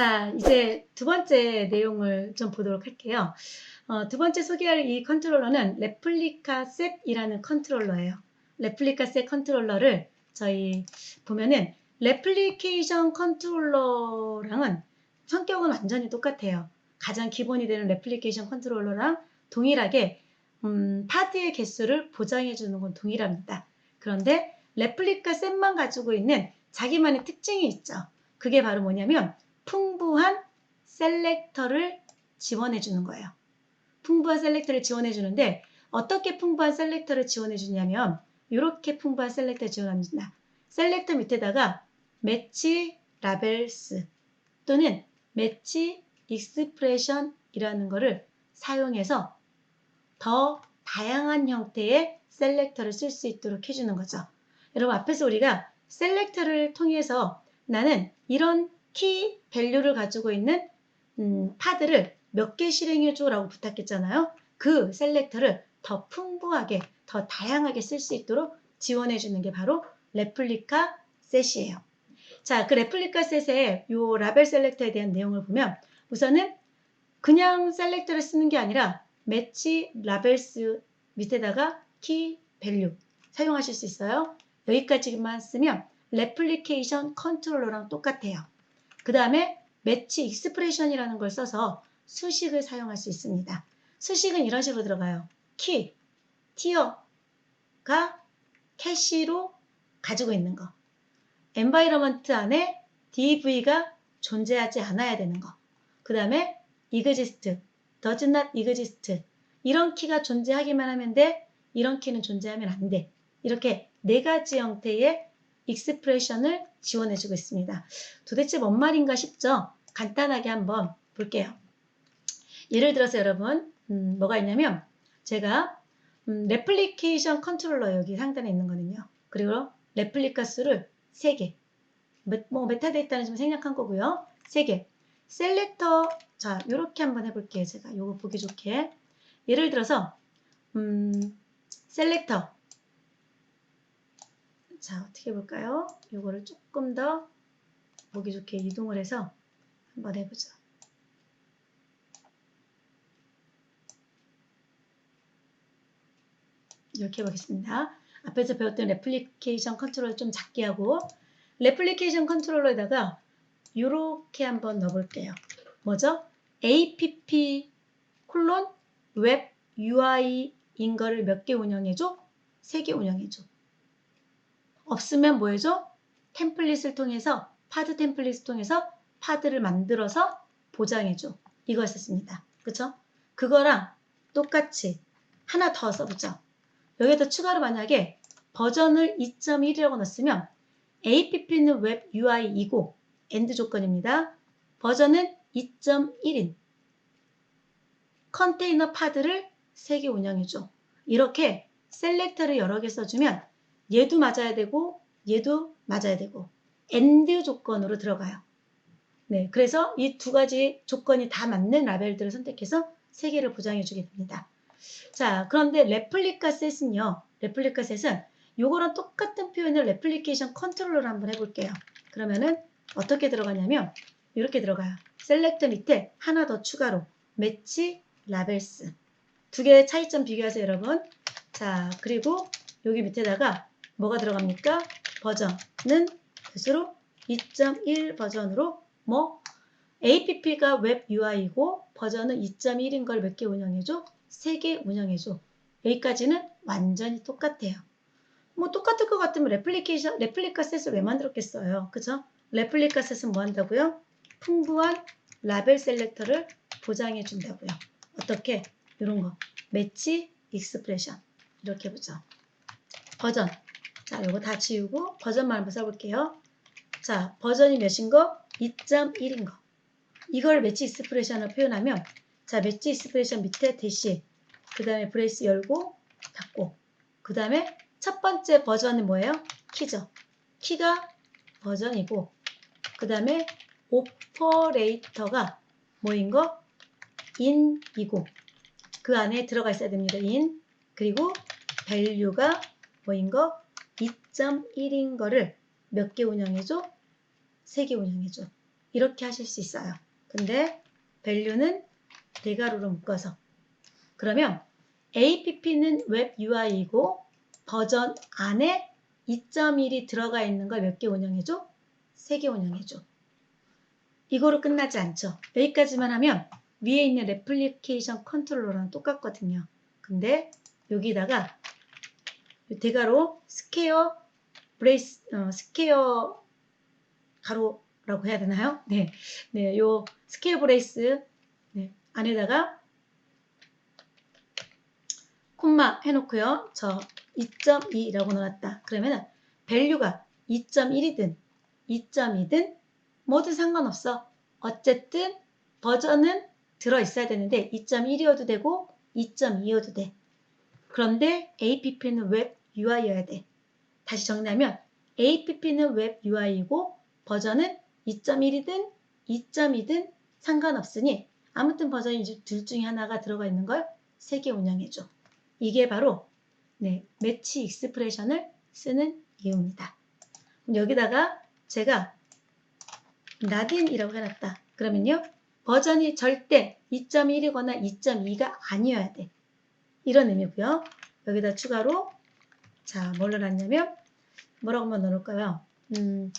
자, 이제 두 번째 내용을 좀 보도록 할게요. 어, 두 번째 소개할 이 컨트롤러는 레플리카 셋이라는 컨트롤러예요. 레플리카 셋 컨트롤러를 저희 보면은 레플리케이션 컨트롤러랑은 성격은 완전히 똑같아요. 가장 기본이 되는 레플리케이션 컨트롤러랑 동일하게 음, 파드의 개수를 보장해 주는 건 동일합니다. 그런데 레플리카 셋만 가지고 있는 자기만의 특징이 있죠. 그게 바로 뭐냐면 풍부한 셀렉터를 지원해 주는 거예요. 풍부한 셀렉터를 지원해 주는데 어떻게 풍부한 셀렉터를 지원해 주냐면 이렇게 풍부한 셀렉터 지원합니다. 셀렉터 밑에다가 매치 라벨스 또는 매치 익스프레션이라는 거를 사용해서 더 다양한 형태의 셀렉터를 쓸 수 있도록 해주는 거죠. 여러분 앞에서 우리가 셀렉터를 통해서 나는 이런 키 밸류를 가지고 있는 음, 파드를 몇개 실행해 줘 라고 부탁했잖아요. 그 셀렉터를 더 풍부하게 더 다양하게 쓸 수 있도록 지원해 주는 게 바로 레플리카 셋이에요. 자, 그 레플리카 셋의 요 라벨 셀렉터에 대한 내용을 보면 우선은 그냥 셀렉터를 쓰는 게 아니라 매치 라벨스 밑에다가 키 밸류 사용하실 수 있어요. 여기까지만 쓰면 레플리케이션 컨트롤러랑 똑같아요. 그 다음에 매치 익스프레션이라는 걸 써서 수식을 사용할 수 있습니다. 수식은 이런 식으로 들어가요. 키, 티어가 캐시로 가지고 있는 거. 엔바이러먼트 안에 DV가 존재하지 않아야 되는 거. 그 다음에 exist, does not exist. 이런 키가 존재하기만 하면 돼. 이런 키는 존재하면 안 돼. 이렇게 네 가지 형태의 익스프레션을 지원해주고 있습니다. 도대체 뭔 말인가 싶죠? 간단하게 한번 볼게요. 예를 들어서 여러분 음, 뭐가 있냐면 제가 음, 레플리케이션 컨트롤러 여기 상단에 있는 거는요. 그리고 레플리카 수를 3개 뭐 메타데이터는 좀 생략한 거고요. 3개 셀렉터 자 이렇게 한번 해볼게요. 제가 요거 보기 좋게 예를 들어서 음, 셀렉터 자 어떻게 해볼까요? 요거를 조금 더 보기 좋게 이동을 해서 한번 해보죠. 이렇게 해보겠습니다. 앞에서 배웠던 레플리케이션 컨트롤 좀 작게 하고 레플리케이션 컨트롤러에다가 이렇게 한번 넣어볼게요. 뭐죠? app 콜론 웹 UI인 거를 몇 개 운영해줘? 세 개 운영해줘. 없으면 뭐 해줘? 템플릿을 통해서 파드 템플릿을 통해서 파드를 만들어서 보장해줘. 이거 했었습니다. 그쵸? 그거랑 똑같이 하나 더 써보죠. 여기다 추가로 만약에 버전을 2.1이라고 넣었으면 app는 웹 UI이고 엔드 조건입니다. 버전은 2.1인 컨테이너 파드를 3개 운영해줘. 이렇게 셀렉터를 여러 개 써주면 얘도 맞아야 되고 얘도 맞아야 되고 엔드 조건으로 들어가요. 네, 그래서 이 두 가지 조건이 다 맞는 라벨들을 선택해서 3개를 보장해 주게 됩니다. 자, 그런데 레플리카 셋은요. 레플리카 셋은 요거랑 똑같은 표현을 레플리케이션 컨트롤러로 한번 해볼게요. 그러면은 어떻게 들어가냐면 이렇게 들어가요. 셀렉터 밑에 하나 더 추가로 매치 라벨스 두 개의 차이점 비교하세요 여러분. 자 그리고 여기 밑에다가 뭐가 들어갑니까? 버전은 스스로 2.1 버전으로 뭐 app가 웹 UI이고 버전은 2.1인 걸 몇 개 운영해줘? 3개 운영해줘. 여기까지는 완전히 똑같아요. 뭐 똑같을 것 같으면 레플리케이션, 레플리카 셋을 왜 만들었겠어요? 그죠? 레플리카 셋은 뭐 한다고요? 풍부한 라벨 셀렉터를 보장해 준다고요. 어떻게? 이런 거. 매치, 익스프레션. 이렇게 해보죠. 버전. 자, 요거 다 지우고 버전만 한번 써볼게요. 자, 버전이 몇인 거? 2.1인 거. 이걸 매치 익스프레션으로 표현하면 자, 매치 익스프레션 밑에 대시 그 다음에 브레이스 열고 닫고 그 다음에 첫 번째 버전은 뭐예요? 키죠. 키가 버전이고 그 다음에 오퍼레이터가 뭐인 거? 인이고 그 안에 들어가 있어야 됩니다. 인 그리고 밸류가 뭐인 거? 2.1인 거를 몇 개 운영해줘? 3개 운영해줘. 이렇게 하실 수 있어요. 근데 value는 대괄호로 묶어서 그러면 APP는 웹 UI이고 버전 안에 2.1이 들어가 있는 걸 몇 개 운영해줘? 3개 운영해줘. 이거로 끝나지 않죠. 여기까지만 하면 위에 있는 레플리케이션 컨트롤러랑 똑같거든요. 근데 여기다가 이 대괄호 스퀘어 브레이스 어, 스퀘어 가로라고 해야 되나요? 네, 네, 요 스퀘어 브레이스 네, 안에다가 콤마 해놓고요. 저 2.2라고 넣었다. 그러면은 밸류가 2.1이든 2.2든 뭐든 상관없어. 어쨌든 버전은 들어 있어야 되는데 2.1이어도 되고 2.2여도 돼. 그런데 APP는 웹 UI여야 돼. 다시 정리하면 APP는 웹 UI이고 버전은 2.1이든 2.2든 상관없으니 아무튼 버전이 둘 중에 하나가 들어가 있는 걸 세 개 운영해줘. 이게 바로 네, 매치 익스프레션을 쓰는 이유입니다. 여기다가 제가 나딘이라고 해놨다. 그러면요. 버전이 절대 2.1이거나 2.2가 아니어야 돼. 이런 의미고요. 여기다 추가로 자, 뭘 넣어놨냐면 뭐라고 한번 넣어놓을까요? 음,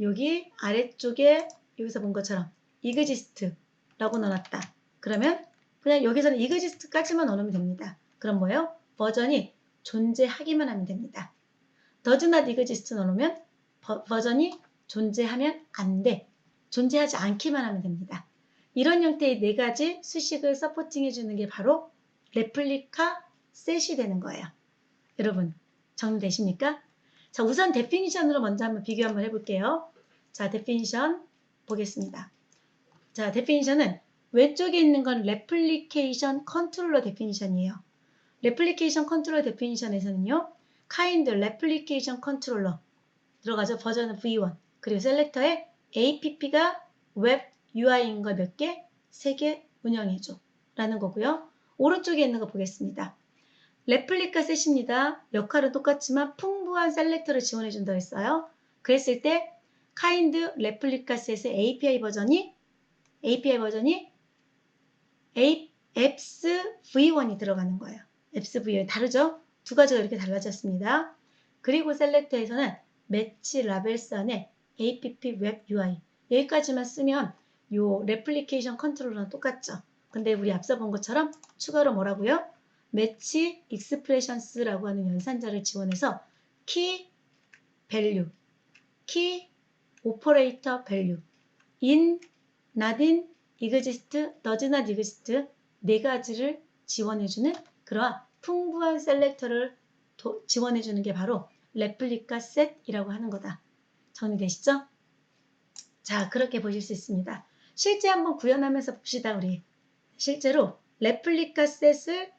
여기 아래쪽에 여기서 본 것처럼 이그지스트라고 넣어놨다. 그러면 그냥 여기서는 이그지스트까지만 넣으면 됩니다. 그럼 뭐예요? 버전이 존재하기만 하면 됩니다. does not exist 넣으면 버, 버전이 존재하면 안 돼. 존재하지 않기만 하면 됩니다. 이런 형태의 네 가지 수식을 서포팅 해 주는 게 바로 레플리카 셋이 되는 거예요. 여러분 정리되십니까? 자 우선 데피니션으로 먼저 한번 비교 한번 해볼게요. 자 데피니션 보겠습니다. 자 데피니션은 왼쪽에 있는 건 레플리케이션 컨트롤러 데피니션이에요. 레플리케이션 컨트롤러 데피니션에서는요. kind replication controller 들어가죠. 버전은 v1 그리고 셀렉터에 app가 웹 UI인 걸 몇 개? 세 개 운영해줘 라는 거고요. 오른쪽에 있는 거 보겠습니다. 레플리카 셋입니다. 역할은 똑같지만 풍부한 셀렉터를 지원해 준다고 했어요. 그랬을 때 kind replica set의 API 버전이 API 버전이 apps v1이 들어가는 거예요. apps v1 다르죠? 두 가지가 이렇게 달라졌습니다. 그리고 셀렉터에서는 매치 라벨스 안에 app 웹 UI 여기까지만 쓰면 요 레플리케이션 컨트롤러랑 똑같죠. 근데 우리 앞서 본 것처럼 추가로 뭐라고요? 매치 익스프레션스라고 하는 연산자를 지원해서 키 밸류, 키 오퍼레이터 밸류, 인, 나딘, 이그지스트, 너즈나 이그지스트 네 가지를 지원해주는 그러한 풍부한 셀렉터를 도, 지원해주는 게 바로 레플리카 셋이라고 하는 거다. 정리되시죠? 자, 그렇게 보실 수 있습니다. 실제 한번 구현하면서 봅시다, 우리. 실제로 레플리카 셋을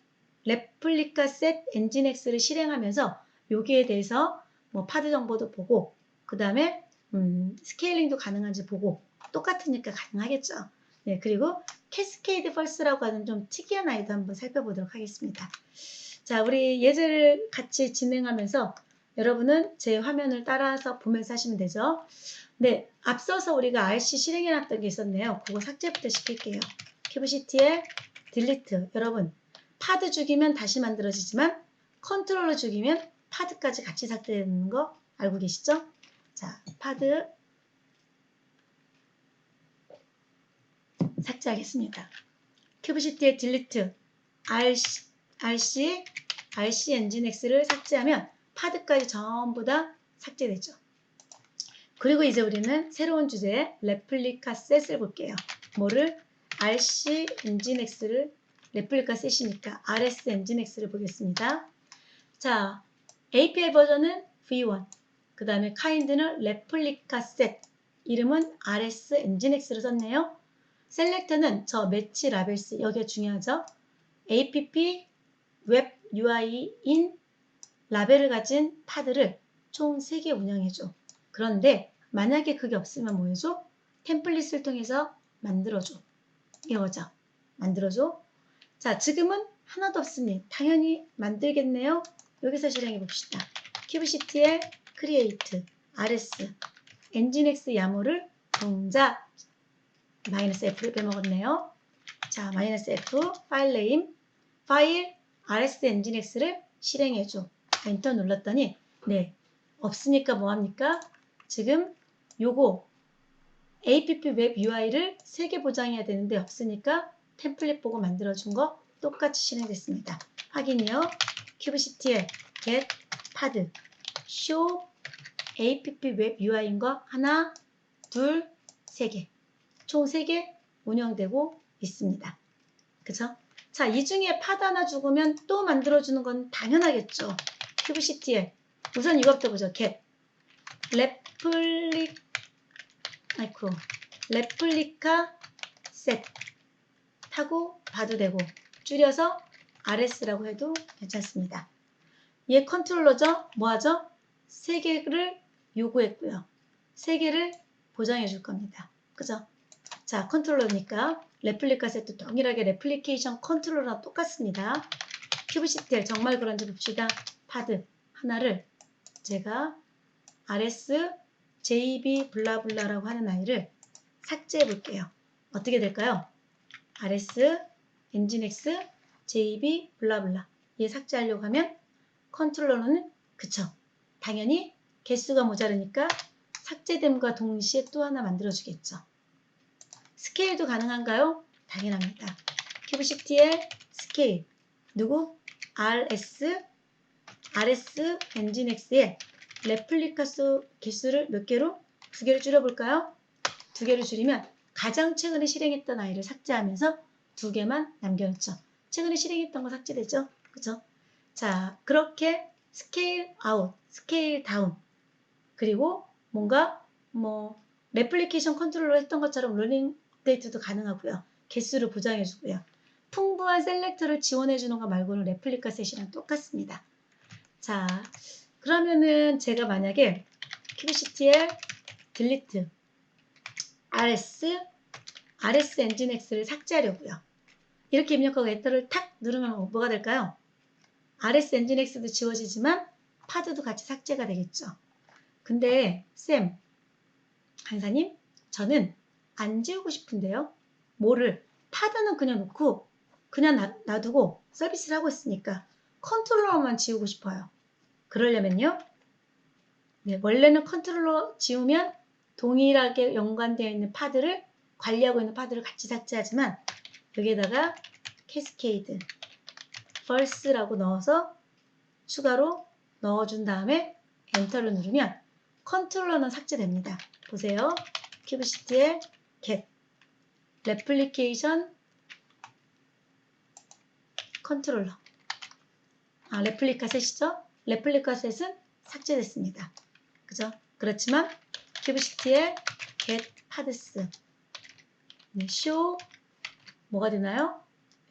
레플리카 셋 엔진엑스를 실행하면서 여기에 대해서 뭐 파드 정보도 보고 그 다음에 음, 스케일링도 가능한지 보고 똑같으니까 가능하겠죠. 네, 그리고 캐스케이드 펄스라고 하는 좀 특이한 아이도 한번 살펴보도록 하겠습니다. 자, 우리 예제를 같이 진행하면서 여러분은 제 화면을 따라서 보면서 하시면 되죠. 네, 앞서서 우리가 RC 실행해놨던 게 있었네요. 그거 삭제부터 시킬게요. 큐브시티에 딜리트. 여러분, 파드 죽이면 다시 만들어지지만 컨트롤러 죽이면 파드까지 같이 삭제되는 거 알고 계시죠? 자, 파드 삭제하겠습니다. 큐브시티에 딜리트 RC, RC, RC 엔진X를 삭제하면 파드까지 전부 다 삭제되죠. 그리고 이제 우리는 새로운 주제 레플리카 셋을 볼게요. 뭐를 RC 엔진X를 레플리카 셋이니까 RS 엔진X를 보겠습니다. 자, API 버전은 V1, 그 다음에 kind는 레플리카 셋, 이름은 RS 엔진X를 썼네요. 셀렉터는 저 매치 라벨스, 여기가 중요하죠. APP 웹 UI인 라벨을 가진 파드를 총 3개 운영해줘. 그런데 만약에 그게 없으면 뭐 해줘? 템플릿을 통해서 만들어줘. 이거죠. 만들어줘. 자, 지금은 하나도 없으니 당연히 만들겠네요. 여기서 실행해 봅시다. 큐브시티에 create, rs, nginx 야모를 동작 마이너스 F를 빼먹었네요. 자, 마이너스 F 파일 네임 파일 rs 엔진x를 실행해 줘. 엔터 눌렀더니 네 없으니까 뭐 합니까? 지금 요거 app 웹 UI를 3개 보장해야 되는데 없으니까 템플릿 보고 만들어준 거 똑같이 실행됐습니다. 확인이요. 큐브CTL get pad show app 웹 UI인 거 하나, 둘, 세 개. 총 세 개 운영되고 있습니다. 그죠? 자, 이 중에 파드 하나 죽으면 또 만들어주는 건 당연하겠죠. 큐브CTL. 우선 이것부터 보죠. get. 레플리, 아이쿠. 레플리카 셋. 하고 봐도 되고, 줄여서 RS라고 해도 괜찮습니다. 얘 컨트롤러죠? 뭐 하죠? 세 개를 요구했고요. 세 개를 보장해 줄 겁니다. 그죠? 자, 컨트롤러니까 레플리카 세트 동일하게 레플리케이션 컨트롤러랑 똑같습니다. 큐브시텔 정말 그런지 봅시다. 파드 하나를 제가 RS JB 블라블라라고 하는 아이를 삭제해 볼게요. 어떻게 될까요? RS 엔진X JB 블라블라 얘 삭제하려고 하면 컨트롤러는 그쵸 당연히 개수가 모자르니까 삭제됨과 동시에 또 하나 만들어 주겠죠. 스케일도 가능한가요? 당연합니다. 큐브CTL 스케일 누구? RS RS 엔진X의 레플리카 수 개수를 몇 개로? 두 개를 줄여볼까요? 두 개를 줄이면 가장 최근에 실행했던 아이를 삭제하면서 두 개만 남겨놓죠. 최근에 실행했던 거 삭제되죠? 그죠? 자, 그렇게 스케일 아웃, 스케일 다운, 그리고 뭔가 뭐 레플리케이션 컨트롤러 했던 것처럼 러닝 업데이트도 가능하고요. 개수를 보장해주고요. 풍부한 셀렉터를 지원해주는 거 말고는 레플리카 셋이랑 똑같습니다. 자, 그러면은 제가 만약에 큐브CTL 딜리트 rs rs 엔진x를 삭제하려고요. 이렇게 입력하고 엔터를 탁 누르면 뭐가 될까요? rs 엔진x도 지워지지만 파드도 같이 삭제가 되겠죠. 근데 쌤, 강사님, 저는 안 지우고 싶은데요. 뭐를 파드는 그냥 놓고 그냥 놔, 놔두고 서비스를 하고 있으니까 컨트롤러만 지우고 싶어요. 그러려면요. 네, 원래는 컨트롤러 지우면 동일하게 연관되어 있는 파드를 관리하고 있는 파드를 같이 삭제하지만 여기에다가 캐스케이드 first라고 넣어서 추가로 넣어준 다음에 엔터를 누르면 컨트롤러는 삭제됩니다. 보세요. 큐브CTL get 레플리케이션 컨트롤러 아 레플리카 셋이죠? 레플리카 셋은 삭제됐습니다. 그죠? 그렇지만 큐브CTL get pads 네, show 뭐가 되나요?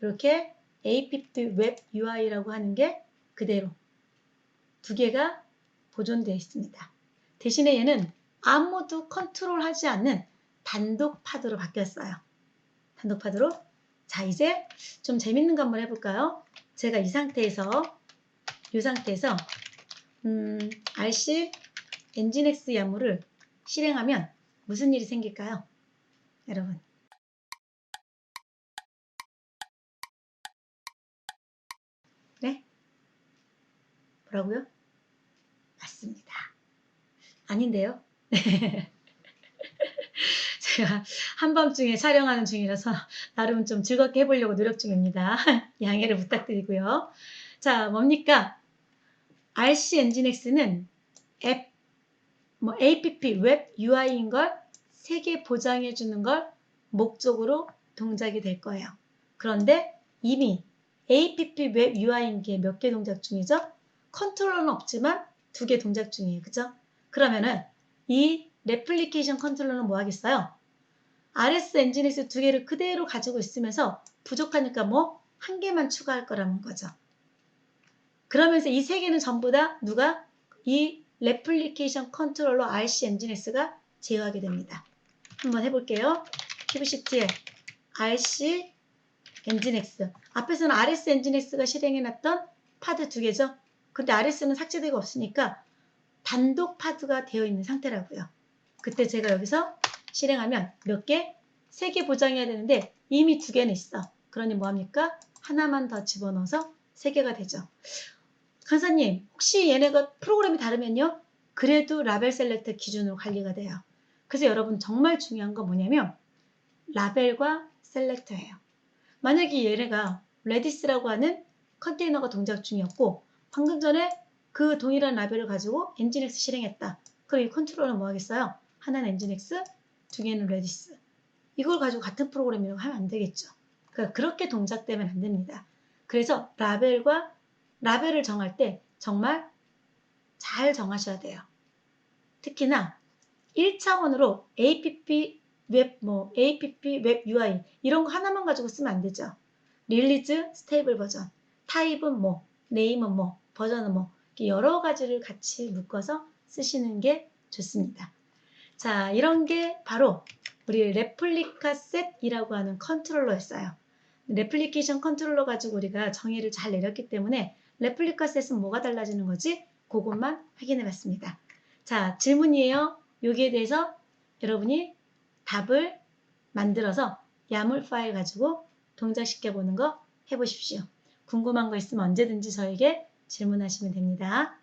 이렇게 app 웹 UI라고 하는 게 그대로 두 개가 보존되어 있습니다. 대신에 얘는 아무도 컨트롤하지 않는 단독 파드로 바뀌었어요. 단독 파드로. 자, 이제 좀 재밌는 거 한번 해볼까요? 제가 이 상태에서, 이 상태에서, 음, RC 엔진X 야무를 실행하면 무슨 일이 생길까요? 여러분. 네? 뭐라고요? 맞습니다. 아닌데요? 제가 한밤중에 촬영하는 중이라서 나름 좀 즐겁게 해보려고 노력 중입니다. 양해를 부탁드리고요. 자, 뭡니까? RC 엔진X는 앱, 뭐 app 웹 UI인 걸 세 개 보장해 주는 걸 목적으로 동작이 될 거예요. 그런데 이미 app 웹 UI인 게 몇 개 동작 중이죠? 컨트롤러는 없지만 두 개 동작 중이에요. 그죠? 그러면은 이 레플리케이션 컨트롤러는 뭐 하겠어요? RS 엔진엑스 두 개를 그대로 가지고 있으면서 부족하니까 뭐 한 개만 추가할 거라는 거죠. 그러면서 이 세 개는 전부 다 누가 이 레플리케이션 컨트롤러 RC 엔진엑스가 제어하게 됩니다. 한번 해볼게요. 큐브CTL RC 엔진엑스 앞에서는 RS 엔진엑스가 실행해놨던 파드 두 개죠. 근데 RS는 삭제되고 없으니까 단독 파드가 되어 있는 상태라고요. 그때 제가 여기서 실행하면 몇 개? 세 개 보장해야 되는데 이미 두 개는 있어. 그러니 뭐합니까? 하나만 더 집어넣어서 세 개가 되죠. 강사님, 혹시 얘네가 프로그램이 다르면요? 그래도 라벨 셀렉터 기준으로 관리가 돼요. 그래서 여러분 정말 중요한 건 뭐냐면 라벨과 셀렉터예요. 만약에 얘네가 레디스라고 하는 컨테이너가 동작 중이었고 방금 전에 그 동일한 라벨을 가지고 엔진엑스 실행했다. 그럼 이 컨트롤러는 뭐 하겠어요? 하나는 엔진엑스, 두 개는 레디스. 이걸 가지고 같은 프로그램이라고 하면 안 되겠죠. 그러니까 그렇게 동작되면 안 됩니다. 그래서 라벨과 라벨을 정할 때 정말 잘 정하셔야 돼요. 특히나 1차원으로 app 웹, 뭐 app 웹 UI 이런 거 하나만 가지고 쓰면 안 되죠. 릴리즈 스테이블 버전, 타입은 뭐, 네임은 뭐, 버전은 뭐 여러 가지를 같이 묶어서 쓰시는 게 좋습니다. 자, 이런 게 바로 우리 레플리카 셋이라고 하는 컨트롤러였어요. 레플리케이션 컨트롤러 가지고 우리가 정의를 잘 내렸기 때문에 레플리카 셋은 뭐가 달라지는 거지? 그것만 확인해 봤습니다. 자, 질문이에요. 여기에 대해서 여러분이 답을 만들어서 야물 파일 가지고 동작시켜 보는 거 해보십시오. 궁금한 거 있으면 언제든지 저에게 질문하시면 됩니다.